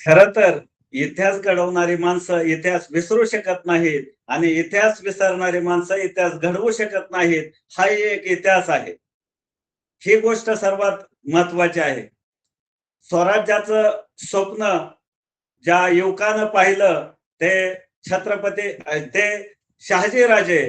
खर तर इतिहास घडवणारी माणसं इतिहास विसरू शकत नाहीत आणि इतिहास विसरणारी माणसं इतिहास घडवू शकत नाहीत हा एक इतिहास आहे. ही गोष्ट सर्वात महत्वाची आहे. स्वराज्याचं स्वप्न ज्या युवकानं पाहिलं ते छत्रपती ते शहाजीराजे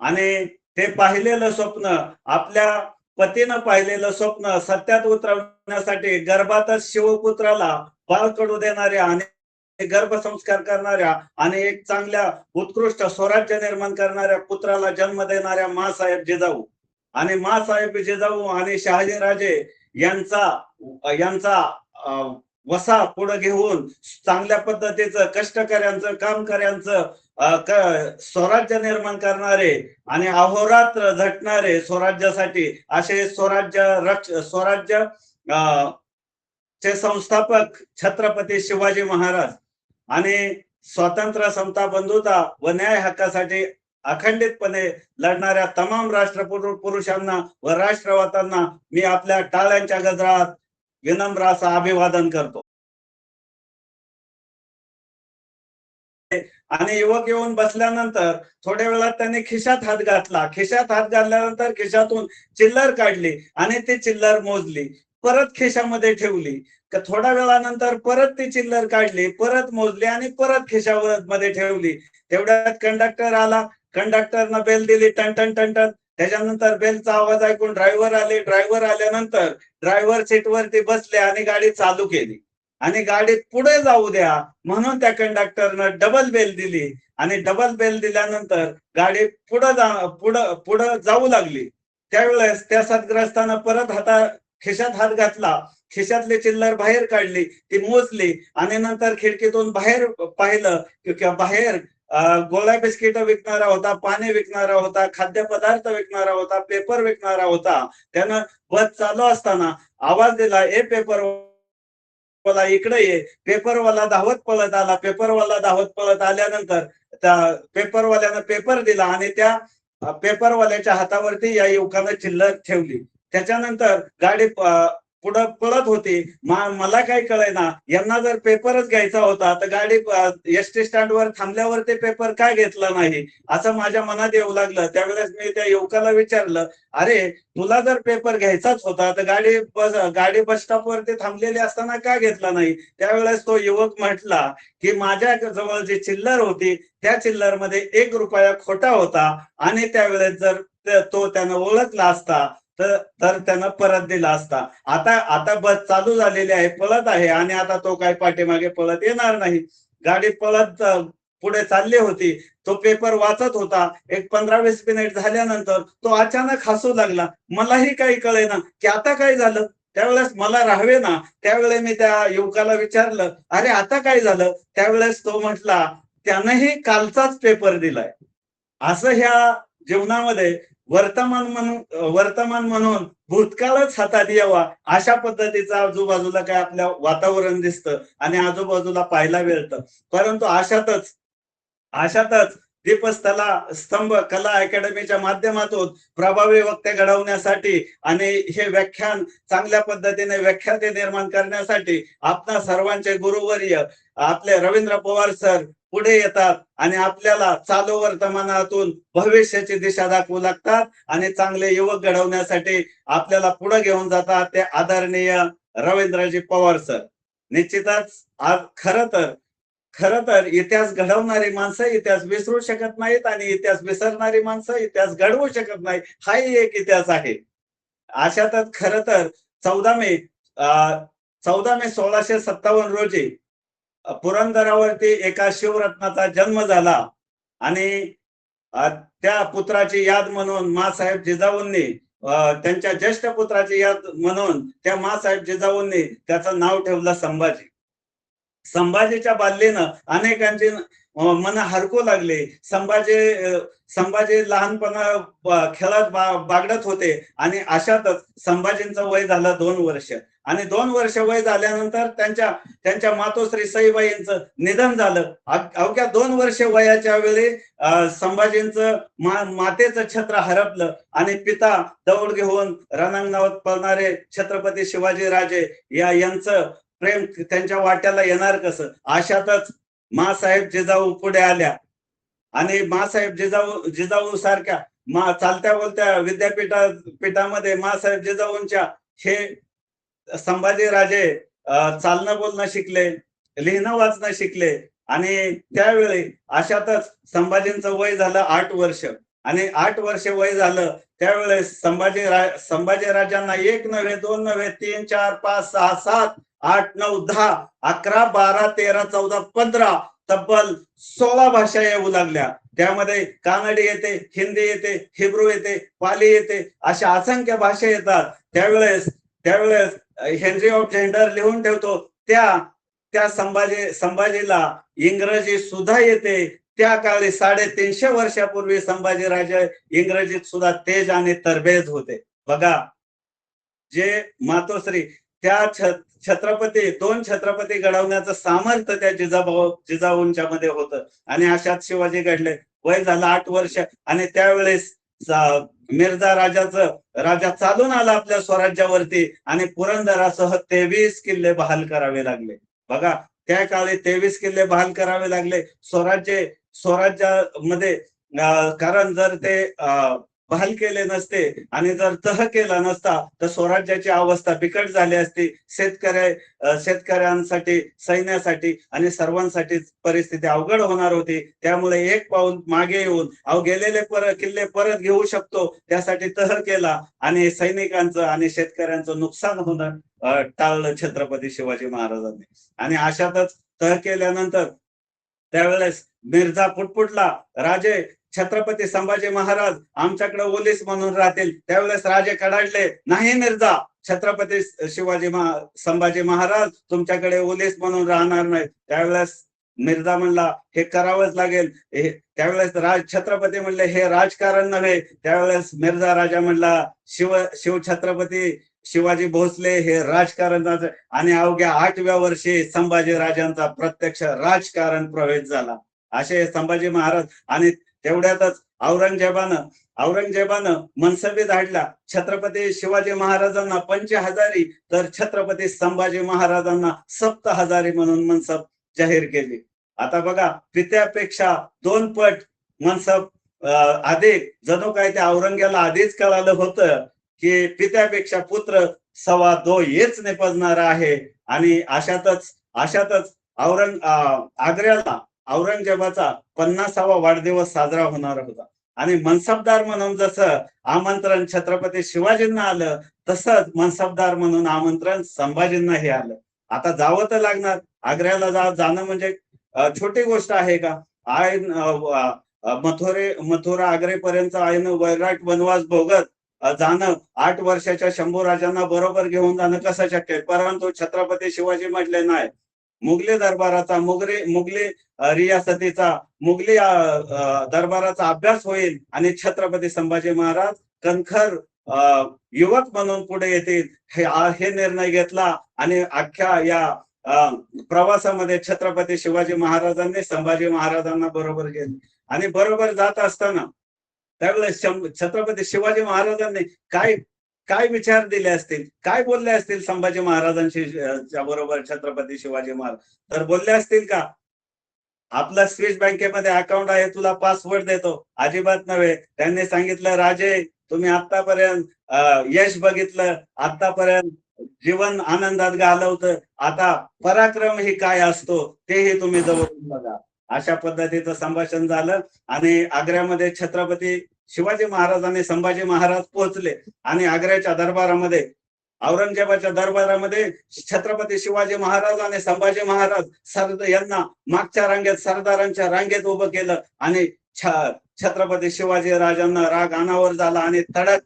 आणि ते पाहिलेलं स्वप्न आपल्या पतीनं पाहिलेलं स्वप्न सत्यात उतरवण्यासाठी गर्भातच शिवपुत्राला बाळ कडू देणाऱ्या आणि गर्भसंस्कार करणाऱ्या आणि एक चांगल्या उत्कृष्ट स्वराज्य निर्माण करणाऱ्या पुत्राला जन्म देणाऱ्या मासाहेब जिजाऊ. आणि मासाहेब जिजाऊ आणि शहाजीराजे यांचा यांचा वसा पुढे घेऊन चांगल्या पद्धतीचं कष्टकऱ्यांचं कामकऱ्यांचं स्वराज्य निर्माण करणारे आणि अहोरात्र झटणारे स्वराज्यासाठी असे स्वराज्य रक्ष स्वराज्य अं, चे संस्थापक छत्रपती शिवाजी महाराज आणि स्वातंत्र्य समता बंधुता व न्याय हक्कासाठी अखंडितपणे लढणाऱ्या तमाम राष्ट्र पुरुषांना व राष्ट्रवादांना मी आपल्या टाळ्यांच्या गजरात विनम्र असं अभिवादन करतो. आणि युवक येऊन बसल्यानंतर थोड्या वेळात त्यांनी खिशात हात घातला. खिशात हात घातल्यानंतर खिशातून चिल्लर काढली आणि ती चिल्लर मोजली. परत खिशामध्ये ठेवली. का थोड्या वेळानंतर परत ती चिल्लर काढली परत मोजली आणि परत खिशावर मध्ये ठेवली. तेवढ्यात कंडक्टर आला. कंडक्टरनं बेल दिली टन टन टन टन. त्याच्यानंतर बेलचा आवाज ऐकून ड्रायव्हर आले. ड्रायव्हर आल्यानंतर ड्रायव्हर सीटवरती बसले आणि गाडी चालू केली. आणि गाडीत पुढे जाऊ द्या म्हणून त्या कंडक्टरनं डबल बेल दिली. आणि डबल बेल दिल्यानंतर गाडी पुढं जा पुढं पुढं जाऊ लागली. त्यावेळेस त्या सदग्रस्तानं परत हाता खिशात हात घातला खिशातले चिल्लर बाहेर काढली ती मोजली आणि नंतर खिडकीतून बाहेर पाहिलं किंवा बाहेर गोळ्या बिस्किट विकणारा होता पाणी विकणारा होता खाद्यपदार्थ विकणारा होता पेपर विकणारा होता. त्यानं बस चालू असताना आवाज दिला ए पेपर वाला इकडे ये. पेपरवाला धावत पळत आला पेपरवाला धावत पळत आल्यानंतर त्या पेपरवाल्यानं पेपर दिला आणि त्या पेपरवाल्याच्या हातावरती या युवकानं चिल्लर ठेवली. त्याच्यानंतर गाडी पुढं पळत होती. मला काय कळेना. यांना जर पेपरच घ्यायचा होता तर गाडी एस टी स्टँड वर थांबल्यावर ते पेपर काय घेतला नाही? असं माझ्या मनात येऊ लागलं. त्यावेळेस मी त्या युवकाला विचारलं अरे तुला जर पेपर घ्यायचाच होता तर गाडी बस गाडी बस स्टॉप वरती थांबलेली असताना का घेतला नाही? त्यावेळेस तो युवक म्हटला की माझ्या जवळ जी चिल्लर होती त्या चिल्लरमध्ये एक रुपया खोटा होता आणि त्यावेळेस जर तो त्यानं ओळखला असता तर तर परत दिला असता. आता आता बस चालू झालेली आहे पळत आहे आणि आता तो काय पाठीमागे पळत येणार नाही. गाडी पळत पुढे चालली होती. तो पेपर वाचत होता. एक पंधरा वीस मिनिट झाल्यानंतर तो अचानक हसू लागला. मलाही काही कळेना. की आता काय झालं? त्यावेळेस मला राहावे ना त्यावेळेस मी त्या युवकाला विचारलं अरे आता काय झालं? त्यावेळेस तो म्हटला त्यानंही कालचाच पेपर दिलाय. असं ह्या जीवनामध्ये वर्तमान म्हणून वर्तमान म्हणून भूतकाळच हातात यावा. अशा पद्धतीचं आजूबाजूला काय आपल्या वातावरण दिसतं आणि आजूबाजूला पाहायला मिळतं. परंतु अशातच अशातच दीपस्थला स्तंभ कला अकॅडमीच्या माध्यमातून प्रभावी वक्ते घडवण्यासाठी आणि हे व्याख्यान चांगल्या पद्धतीने व्याख्याते निर्माण करण्यासाठी आपणा सर्वांचे गुरुवर्य आपले रवींद्र पवार सर पुढे येतात आणि आपल्याला चालू वर्तमानातून भविष्याची दिशा दाखवू लागतात आणि चांगले युवक घडवण्यासाठी आपल्याला पुढे घेऊन जातात ते आदरणीय रवींद्रजी पवार सर. निश्चितच आज खर तर खर तर इतिहास घडवणारी माणसं इतिहास विसरू शकत नाहीत आणि इतिहास विसरणारी माणसं इतिहास घडवू शकत नाही हाही एक इतिहास आहे. अशातच खर तर चौदा मे चौदा मे सोळाशे सत्तावन्न रोजी पुरंदरावरती एका शिवरत्नाचा जन्म झाला आणि त्या पुत्राची याद म्हणून मासाहेब जिजाऊंनी त्यांच्या ज्येष्ठ पुत्राची याद म्हणून त्या मासाहेब जिजाऊंनी त्याचं नाव ठेवलं संभाजी. संभाजीच्या बाल्येनं अनेकांचे मन हरकू लागले. संभाजी संभाजी लहानपणा खेळात बा- बागडत होते आणि अशातच संभाजींचं वय झालं दोन वर्ष. आणि दोन वर्ष वय झाल्यानंतर त्यांच्या त्यांच्या मातोश्री सईबाईंचं निधन झालं. अवघ्या दोन वर्ष वयाच्या वेळी संभाजींचं मा मातेचं छत्र हरपलं आणि पिता दौड घेऊन रणांगणावर पळणारे छत्रपती शिवाजी राजे या यांचं प्रेम त्यांच्या वाट्याला येणार कसं? अशातच मासाहेब जिजाऊ पुढे आल्या. आणि मासाहेब जिजाऊ जिजाऊ सारख्या मा चालत्या बोलत्या विद्यापीठा पीठामध्ये मासाहेब जिजाऊंच्या हे संभाजी राजे चालणं बोलणं शिकले लिहिणं वाचणं शिकले. आणि त्यावेळी अशातच संभाजींचं वय झालं आठ वर्ष. आणि आठ वर्ष वय झालं त्यावेळेस संभाजी संभाजी राजांना एक नव्हे दोन नव्हे तीन चार पाच सहा सात आठ नऊ दहा अकरा बारा तेरा चौदा पंधरा तब्बल सोळा भाषा येऊ लागल्या. त्यामध्ये कानडी येते हिंदी येते हिब्रू येते पाली येते अशा असंख्य भाषा येतात. त्यावेळेस त्यावेळेस हेनरी ऑफ जेंडर लिहून ठेवतो. त्या त्या संभाजी संभाजीला इंग्रजी सुद्धा येते. त्या काळी साडेतीनशे वर्षापूर्वी संभाजी राजे इंग्रजीत सुद्धा तेज आणि तरबेज होते. बघा जे मातोश्री त्या छ- छत्रपती दोन छत्रपती घडवण्याचं सामर्थ्य त्या जिजाभाऊ जिजाऊंच्या मध्ये होतं. आणि अशात शिवाजी घडले. वय झालं आठ वर्ष. आणि त्यावेळेस मिर्झा राजाचं राजा चालून आला आपल्या स्वराज्यावरती. आणि पुरंदरासह तेवीस किल्ले बहाल करावे लागले. बघा त्या काळी तेवीस किल्ले बहाल करावे लागले. स्वराज्य स्वराज्यामध्ये कारण जर ते अं, बहाल केले नसते. आणि जर तह केला नसता तर स्वराज्याची अवस्था बिकट झाली असती. शेतकऱ्या शेतकऱ्यांसाठी सैन्यासाठी आणि सर्वांसाठी परिस्थिती अवघड होणार होती. त्यामुळे एक पाऊल मागे येऊन अहो गेलेले पर किल्ले परत घेऊ शकतो. त्यासाठी तह केला आणि सैनिकांचं आणि शेतकऱ्यांचं नुकसान होणं टाळलं छत्रपती शिवाजी महाराजांनी. आणि अशातच तह केल्यानंतर त्यावेळेस मिर्झा पुटपुटला राजे छत्रपती संभाजी महाराज आमच्याकडे ओलीस म्हणून राहतील. त्यावेळेस राजे कडाडले नाही मिर्झा छत्रपती शिवाजी महा संभाजी महाराज तुमच्याकडे ओलीस म्हणून राहणार नाही त्यावेळेस मिर्झा म्हणला हे करावंच लागेल. हे- त्यावेळेस राज छत्रपती म्हणले हे राजकारण नव्हे. त्यावेळेस मिर्झा राजा म्हणला शिव शिव छत्रपती शिवाजी भोसले हे राजकारणाचं आणि अवघ्या आठव्या वर्षी संभाजी राजांचा प्रत्यक्ष राजकारण प्रवेश झाला. असे संभाजी महाराज आणि तेवढ्यातच औरंगजेबानं औरंगजेबानं मनसबी धाडला छत्रपती शिवाजी महाराजांना पंच हजारी तर छत्रपती संभाजी महाराजांना सप्त हजारी म्हणून मनसब जाहीर केली. आता बघा पित्यापेक्षा दोन पट मनसब अधिक. जणू काय त्या औरंग्याला आधीच कळालं होतं की पित्यापेक्षा पुत्र सवा दो येच निपजणार आहे. आणि अशातच अशातच औरंग आग्र्याला औरंगजेबाचा पन्नासावा वाढदिवस साजरा होणार होता. आणि मनसबदार म्हणून जसं आमंत्रण छत्रपती शिवाजींना आलं तसंच मनसबदार म्हणून आमंत्रण संभाजींनाही आलं. आता जावं तर लागणार. आग्र्याला जा जाणं म्हणजे छोटी गोष्ट आहे का? आय मथुरे मथुरा आग्रेपर्यंत आईनं वैराट वनवास भोगत जाणं आठ वर्षाच्या शंभू राजांना बरोबर घेऊन जाणं कसं शक्य परंतु छत्रपती शिवाजी म्हटले नाही मुघले दरबाराचा मुगरी मुघले रियासतीचा मुघले दरबाराचा अभ्यास होईल आणि छत्रपती संभाजी महाराज कणखर अं, युवक म्हणून पुढे येतील हे हे निर्णय घेतला आणि अख्ख्या या प्रवासामध्ये छत्रपती शिवाजी महाराजांनी संभाजी महाराजांना बरोबर गेले आणि बरोबर जात असताना त्यावेळेस छत्रपती शिवाजी महाराजांनी काय काय विचार दिले असतील? काय बोलले असतील संभाजी महाराजांशी बरोबर छत्रपती शिवाजी महाराज? तर बोलले असतील का? आपला स्विस बँकेमध्ये अकाउंट आहे तुला पासवर्ड देतो. अजिबात नव्हे. त्यांनी सांगितलं राजे तुम्ही आतापर्यंत यश बघितलं. आतापर्यंत जीवन आनंदात घालवतं. आता पराक्रम ही काय असतो तेही तुम्ही जवळून बघा. अशा पद्धतीचं संभाषण झालं आणि आग्र्यामध्ये छत्रपती शिवाजी महाराज आणि संभाजी महाराज पोहोचले आणि आग्र्याच्या दरबारामध्ये औरंगजेबाच्या दरबारामध्ये छत्रपती शिवाजी महाराज आणि संभाजी महाराज सरद यांना मागच्या रांगेत सरदारांच्या रांगेत उभं केलं आणि छत्रपती शिवाजी राजांना राग अनावर झाला आणि तडक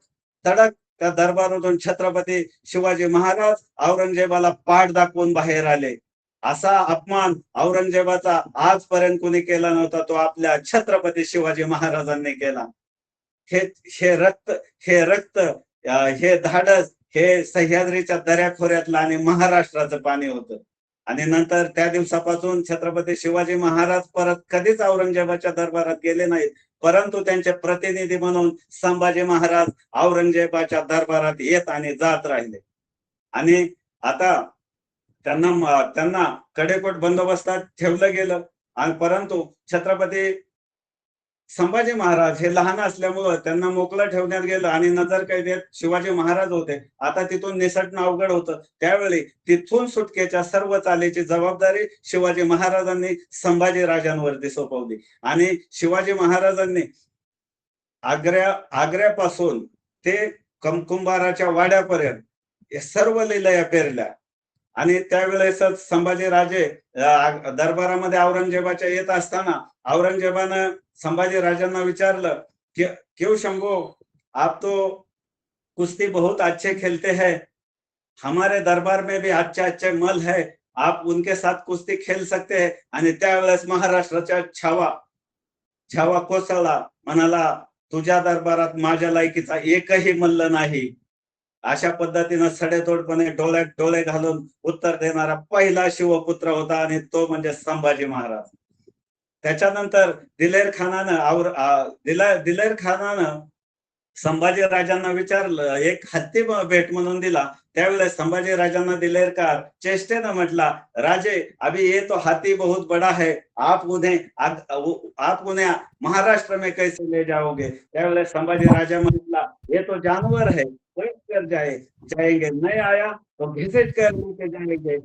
तडक त्या दरबारातून छत्रपती शिवाजी महाराज औरंगजेबाला पाठ दाखवून बाहेर आले. असा अपमान औरंगजेबाचा आजपर्यंत कोणी केला नव्हता तो आपल्या छत्रपती शिवाजी महाराजांनी केला. हे हे रक्त हे रक्त हे धाडस हे सह्याद्रीच्या दऱ्याखोऱ्यातलं आणि महाराष्ट्राचं पाणी होतं. आणि नंतर त्या दिवसापासून छत्रपती शिवाजी महाराज परत कधीच औरंगजेबाच्या दरबारात गेले नाहीत. परंतु त्यांचे प्रतिनिधी म्हणून संभाजी महाराज औरंगजेबाच्या दरबारात येत आणि जात राहिले. आणि आता त्यांना त्यांना कडेकोट बंदोबस्तात ठेवलं गेलं. आणि परंतु छत्रपती संभाजी महाराज हे लहान असल्यामुळं त्यांना मोकळं ठेवण्यात गेलं आणि नजर कैदेत शिवाजी महाराज होते. आता तिथून निसटणं अवघड होतं. त्यावेळी तिथून सुटकेच्या सर्व चालीची जबाबदारी शिवाजी महाराजांनी संभाजी राजांवरती सोपवली. आणि शिवाजी महाराजांनी आग्र्या आग्र्यापासून ते कंकुंभाराच्या वाड्यापर्यंत सर्व लिलया पेरल्या. आणि त्यावेळेसच संभाजी राजे दरबारामध्ये औरंगजेबाच्या येत असताना औरंगजेबानं संभाजी राजांना विचारलं की क्यों शंभो आप तो कुश्ती बहुत अच्छे खेलते हैं हमारे दरबार में भी अच्छे अच्छे मल है आप उनके साथ कुस्ती खेल सकते हैं। आणि त्यावेळेस महाराष्ट्राच्या छावा छावा कोसळला म्हणाला तुझ्या दरबारात माझ्या लायकीचा एकही मल्ल नाही. अशा पद्धतीनं सडेतोडपणे डोळ्यात डोळे घालून उत्तर देणारा पहिला शिवपुत्र होता आणि तो म्हणजे संभाजी महाराज. त्याच्यानंतर दिलेर खानानं आवर दिला दिलेर खानानं संभाजी राजांना विचारलं एक हत्ती भेट म्हणून दिला. त्यावेळेस संभाजी राजांना दिलेर का चेष्टेनं म्हटला राजे अभी ये तो हाथी बहुत बड़ा है. आप उन्हें आप उन्हें महाराष्ट्र में कैसे ले जाओगे? त्यावेळेस संभाजी राजा म्हटला ये तो जानवर है. कोई कर जाए जाएंगे नहीं आया तो घिसट कर लेके जाएंगे।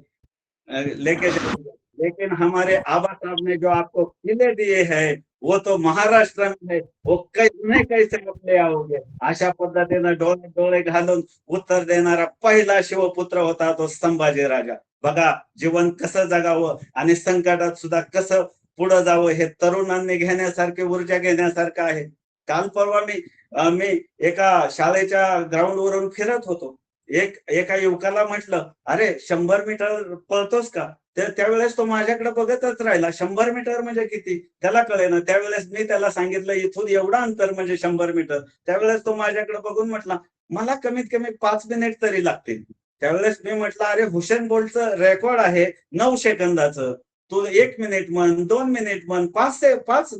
लेके जाएंगे। लेकिन हमारे आबा साहब ने जो आपको किले दिए हैं वो तो महाराष्ट्र में है वो कैसे कैसे आप ले आओगे? अशा पद्धतीनं डोळे डोळे घालून उत्तर देणारा पहिला शिवपुत्र होता तो संभाजी राजा. बघा जीवन कसं जगावं आणि संकटात सुद्धा कसं पुढे जावं हे तरुणांनी घेण्यासारखे ऊर्जा घेण्यासारखं आहे. काल परवा मी मी एका शाळेच्या ग्राउंड वरून फिरत होतो. एक एका युवकाला म्हटलं अरे शंभर मीटर पळतोस का? तर त्यावेळेस तो माझ्याकडे बघतच राहिला शंभर मीटर म्हणजे किती? त्याला कळेना. त्यावेळेस मी त्याला सांगितलं इथून एवढा अंतर म्हणजे शंभर मीटर. त्यावेळेस तो माझ्याकडे बघून म्हटला मला कमीत कमी पाच मिनिट तरी लागतील. त्यावेळेस मी म्हटलं अरे हुसेन बोल्टचं रेकॉर्ड आहे नऊ सेकंदाचं. तू एक मिनिट म्हण दोन मिनिट म्हण पाच ते पाच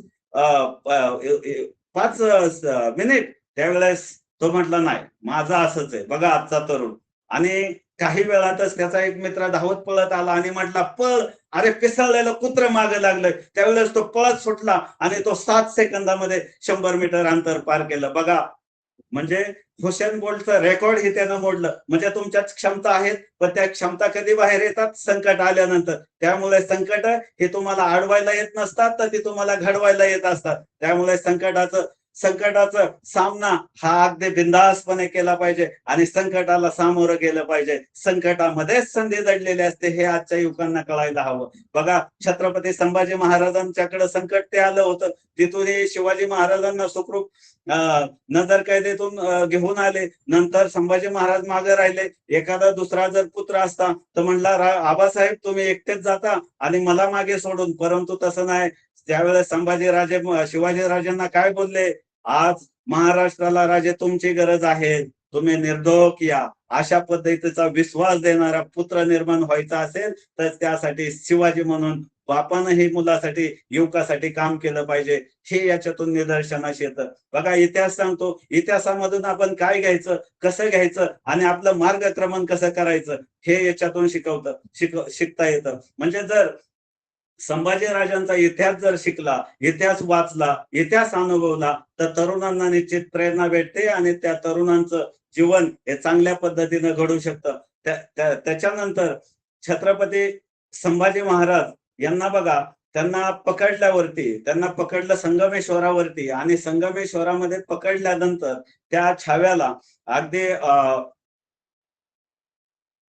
पाच मिनिट त्यावेळेस तो म्हटला नाही माझा असंच आहे. बघा आजचा तरुण. आणि काही वेळातच त्याचा एक मित्र धावत पळत आला आणि म्हटला पळ. अरे पिसळलेलं कुत्र मागे लागलंय. त्यावेळेस तो पळत सुटला आणि तो सात सेकंदामध्ये शंभर मीटर अंतर पार केलं. बघा म्हणजे हुसेन बोल्टचं रेकॉर्ड हे त्यानं मोडलं. म्हणजे तुमच्यात क्षमता आहेत पण त्या क्षमता कधी बाहेर येतात? संकट आल्यानंतर. त्यामुळे संकट हे तुम्हाला अडवायला येत नसतात तर ती तुम्हाला घडवायला येत असतात. त्यामुळे संकटाचं संकटाचा सामना हा अगदी बिंदासपणे केला पाहिजे आणि संकटाला सामोरं गेलं पाहिजे. संकटामध्येच संधी दडलेली असते हे आजच्या युवकांना कळायला हवं. बघा छत्रपती संभाजी महाराजांच्याकडे संकट ते आलं होतं. तिथूनही शिवाजी महाराजांना सुखरूप अं, नजर कैदेतून घेऊन आले. नंतर संभाजी महाराज मागे राहिले. एखादा दुसरा जर पुत्र असता तर म्हणला आबासाहेब तुम्ही एकटेच जाता आणि मला मागे सोडून. परंतु तसं नाही. त्यावेळेस संभाजी राजे शिवाजी राजांना काय बोलले? आज महाराष्ट्राला राजे तुमची गरज आहे. तुम्ही निर्धोक या. अशा पद्धतीचा विश्वास देणारा पुत्र निर्माण व्हायचा असेल तर त्यासाठी शिवाजी म्हणून बापानंही मुलासाठी युवकासाठी काम केलं पाहिजे. हे याच्यातून निदर्शनास येतं. बघा इतिहास सांगतो. इतिहासामधून आपण काय घ्यायचं कसं घ्यायचं आणि आपलं मार्गक्रमण कसं करायचं हे याच्यातून शिकवतं शिक शिकता येतं. म्हणजे जर संभाजी राजांचा इतिहास जर शिकला इतिहास वाचला इतिहास अनुभवला तर तरुणांना निश्चित प्रेरणा भेटते आणि त्या तरुणांचं जीवन हे चांगल्या पद्धतीनं घडू शकतं. त्या- त्याच्यानंतर छत्रपती संभाजी महाराज यांना बघा त्यांना पकडल्यावरती त्यांना पकडलं संगमेश्वरावरती आणि संगमेश्वरामध्ये पकडल्यानंतर त्या छाव्याला अगदी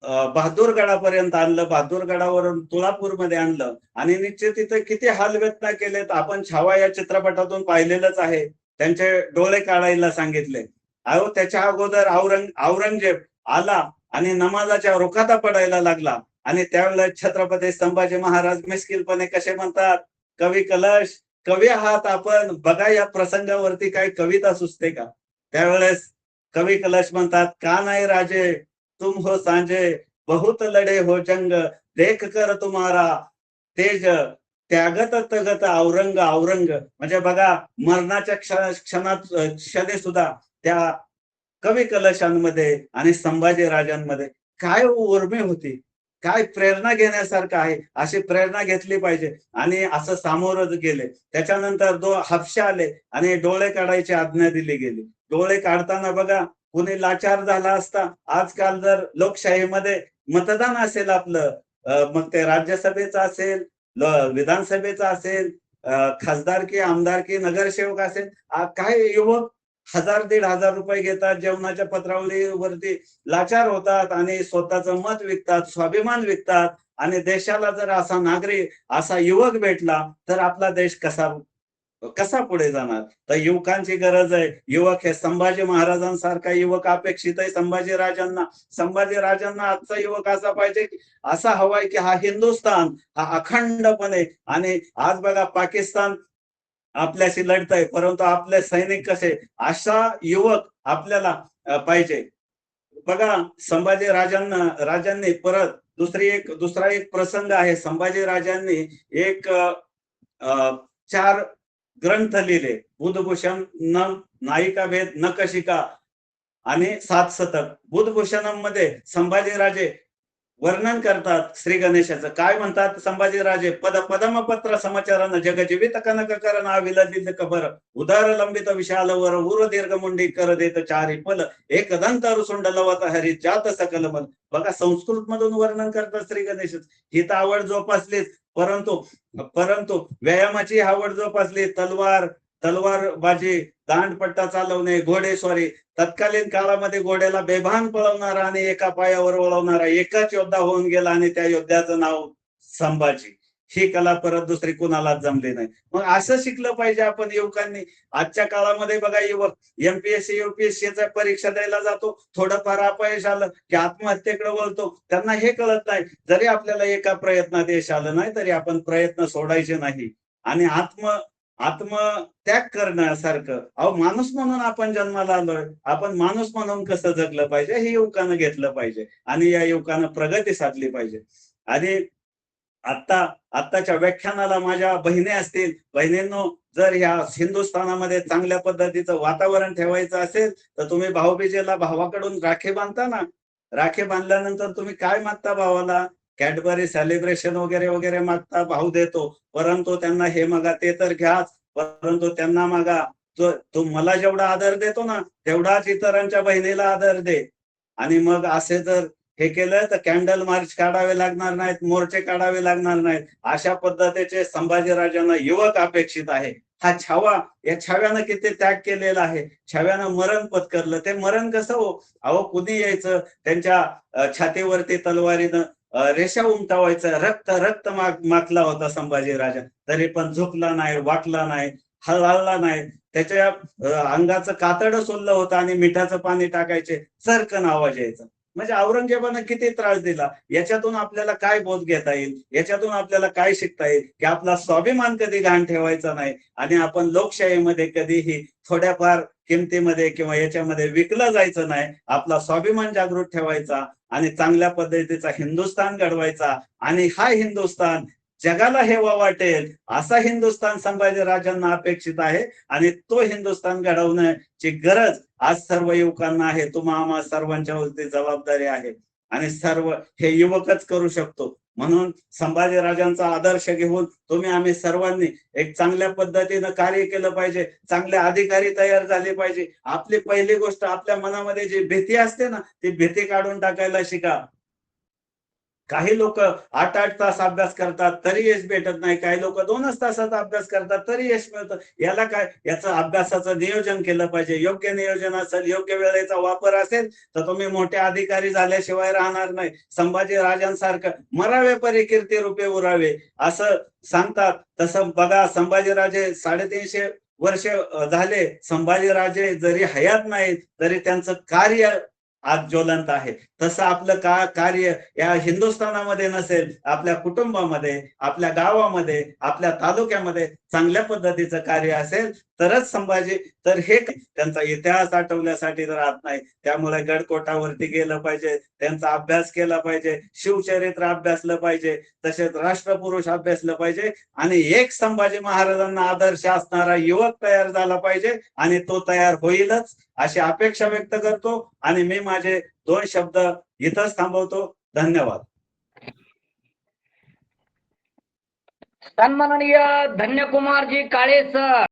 बहादूरगडापर्यंत आणलं बहादूरगडावरून तुळापूरमध्ये आणलं. आणि निश्चित तिथे किती हाल व्यक्त केलेत. आपण छावा या चित्रपटातून पाहिलेलंच आहे. त्यांचे डोळे काढायला सांगितले. अहो त्याच्या अगोदर औरंग औरंगजेब आला आणि नमाजाच्या रोखाता पडायला लागला. आणि त्यावेळेस छत्रपती संभाजी महाराज मिस्किलपणे कसे म्हणतात कवी कलश कवी आहात आपण. बघा या प्रसंगावरती काही कविता सुचते का? त्यावेळेस कवी कलश म्हणतात का नाही राजे? तुम हो सांजे बहुत लढे हो जंग देख कर तुम्हारा तेज त्यागत तगत औरंग औरंग. म्हणजे बघा मरणाच्या क्षण क्षणात क्षणे सुद्धा त्या कवी कलशांमध्ये आणि संभाजी राजांमध्ये काय उर्मी होती काय प्रेरणा घेण्यासारखं आहे अशी प्रेरणा घेतली पाहिजे. आणि असं सामोरं गेले. त्याच्यानंतर दो हापशे आले आणि डोळे काढायची आज्ञा दिली गेली. डोळे काढताना बघा कुणी लाचार झाला असता आजकाल जर लोकशाहीमध्ये मतदान असेल आपलं मग ते राज्यसभेचं असेल विधानसभेचं असेल अं, खासदारकी आमदारकी नगरसेवक असेल काय युवक हजार दीड हजार रुपये घेतात जेवणाच्या पत्रावलीवरती लाचार होतात आणि स्वतःचं मत विकतात स्वाभिमान विकतात आणि देशाला जर असा नागरिक असा युवक भेटला तर आपला देश कसा कसा पुढे जाणार? तर युवकांची गरज आहे. युवक हे संभाजी महाराजांसारखा युवक अपेक्षित आहे. संभाजी राजांना संभाजी राजांना आजचा युवक असा पाहिजे की असा हवाय की हा हिंदुस्थान हा अखंडपणे आणि आज बघा पाकिस्तान आपल्याशी लढत आहे. परंतु आपले सैनिक कसे? अशा युवक आपल्याला पाहिजे. बघा संभाजी राजांना राजांनी परत दुसरी एक दुसरा एक प्रसंग आहे. संभाजी राजांनी एक अ, चार ग्रंथ लिहिले. बुधभूषण न नायिका भेद नकशिका आणि सात शतक बुधभूषणममध्ये संभाजीराजे वर्णन करतात श्री गणेशाचं. काय म्हणतात संभाजीराजे? पद पदमपत्र समचरण जगजीवित कनक करण विलजित कबर उदार लंबित विशाल वर उर दीर्घ मुंडी कर देत चारी पल. एक दंत रुसुंड लवत हरी जात सकल मन बघा संस्कृत मधून वर्णन करतात श्री गणेश ही तर आवड जोपासलीच. परंतु परंतु व्यायामाची आवड जोपासली तलवार तलवारबाजी दांडपट्टा चालवणे घोडेस्वारी तत्कालीन काळामध्ये घोड्याला बेभान पळवणारा आणि एका पायावर वळवणारा एकच योद्धा होऊन गेला आणि त्या योद्ध्याचं नाव संभाजी. ही कला परत दुसरी कुणालाच जमली नाही. मग असं शिकलं पाहिजे आपण युवकांनी. आजच्या काळामध्ये बघा युवक एमपीएससी युपीएससीचा परीक्षा द्यायला जातो. थोडंफार अपयश आलं की आत्महत्येकडे वळतो. त्यांना हे कळत नाही. जरी आपल्याला एका प्रयत्नात यश आलं नाही तरी आपण प्रयत्न सोडायचे नाही. आणि आत्म आत्मत्याग करण्यासारखं. अहो माणूस म्हणून आपण जन्माला आलोय. आपण माणूस म्हणून कसं जगलं पाहिजे हे युवकानं घेतलं पाहिजे. आणि या युवकानं प्रगती साधली पाहिजे. आणि आता आत्ताच्या व्याख्यानाला माझ्या बहिणी असतील बहिणींनो जर ह्या हिंदुस्थानामध्ये चांगल्या पद्धतीचं वातावरण ठेवायचं असेल तर तुम्ही भाऊबीजेला भावाकडून राखी बांधता ना. राखी बांधल्यानंतर तुम्ही काय मागता भावाला? कॅडबरी सेलिब्रेशन वगैरे वगैरे मागता भाऊ देतो. परंतु त्यांना हे मागा ते तर घ्याच. परंतु त्यांना मागा. तो तू मला जेवढा आदर देतो ना तेवढाच इतरांच्या बहिणीला आदर दे. आणि मग असे जर हे केलं तर कॅन्डल मार्च काढावे लागणार नाहीत मोर्चे काढावे लागणार नाहीत. अशा पद्धतीचे संभाजीराजांना युवक अपेक्षित आहे. हा छावा या छाव्यानं किती त्याग केलेला आहे. छाव्यानं मरण पत्करलं. ते मरण कसं हो? अहो कुणी यायचं? त्यांच्या छातीवरती तलवारीनं रेषा उमटावायचं. रक्त रक्त माग माखला होता संभाजीराजा. तरी पण झुकला नाही वाटला नाही हळहळला नाही. त्याच्या अंगाचं कातड सोललं होतं आणि मिठाचं पाणी टाकायचे. सरकन आवाज यायचा. म्हणजे औरंगजेबानं किती त्रास दिला? याच्यातून आपल्याला काय बोध घेता येईल? याच्यातून आपल्याला काय शिकता येईल? की आपला स्वाभिमान कधी घाण ठेवायचा नाही. आणि आपण लोकशाहीमध्ये कधीही थोड्याफार किमतीमध्ये किंवा याच्यामध्ये विकलं जायचं नाही. आपला स्वाभिमान जागृत ठेवायचा आणि चांगल्या पद्धतीचा हिंदुस्थान घडवायचा. आणि हा हिंदुस्थान जगाला हेवा वाटेल असा हिंदुस्थान संभाजी राजांना अपेक्षित आहे. आणि तो हिंदुस्थान घडवण्याची गरज आज सर्व युवकांना आहे तुम्हा आम्हा सर्वांच्या वरती जबाबदारी आहे. आणि सर्व हे युवकच करू शकतो. म्हणून संभाजी राजांचा आदर्श घेऊन तुम्ही आम्ही सर्वांनी एक चांगल्या पद्धतीनं कार्य केलं पाहिजे. चांगले अधिकारी तयार झाले पाहिजे. आपली पहिली गोष्ट आपल्या मनामध्ये जी भीती असते ना ती भीती काढून टाकायला शिका. काही लोक आठ आठ तास अभ्यास करतात तरी यश भेटत नाही. काही लोक दोनच तासाचा अभ्यास करतात तरी यश मिळतं. याला काय याचं अभ्यासाचं नियोजन केलं पाहिजे. योग्य नियोजन असेल योग्य वेळेचा वापर असेल तर तुम्ही मोठे अधिकारी झाल्याशिवाय राहणार नाही. संभाजी राजांसारखं मरावे परी कीर्ती रूपे उरावे. असं सांगतात. तसं बघा संभाजीराजे साडेतीनशे वर्ष झाले. संभाजीराजे जरी हयात नाहीत तरी त्यांचं कार्य आज ज्वलंत आहे. तसं आपलं का कार्य या हिंदुस्थानामध्ये नसेल आपल्या कुटुंबामध्ये आपल्या गावामध्ये आपल्या तालुक्यामध्ये चांगल्या पद्धतीचं कार्य असेल तरच संभाजी तर हे त्यांचा इतिहास आठवण्यासाठी राहत नाही. त्यामुळे गडकोटावरती गेलं पाहिजे त्यांचा अभ्यास केला पाहिजे शिवचरित्र अभ्यासलं पाहिजे तसेच राष्ट्रपुरुष अभ्यासलं पाहिजे आणि एक संभाजी महाराजांना आदर्श असणारा युवक तयार झाला पाहिजे आणि तो तयार होईलच अशी अपेक्षा व्यक्त करतो आणि मी माझे दोन शब्द इथंच थांबवतो. धन्यवाद. सन्माननीय धन्यकुमारजी काळे सर.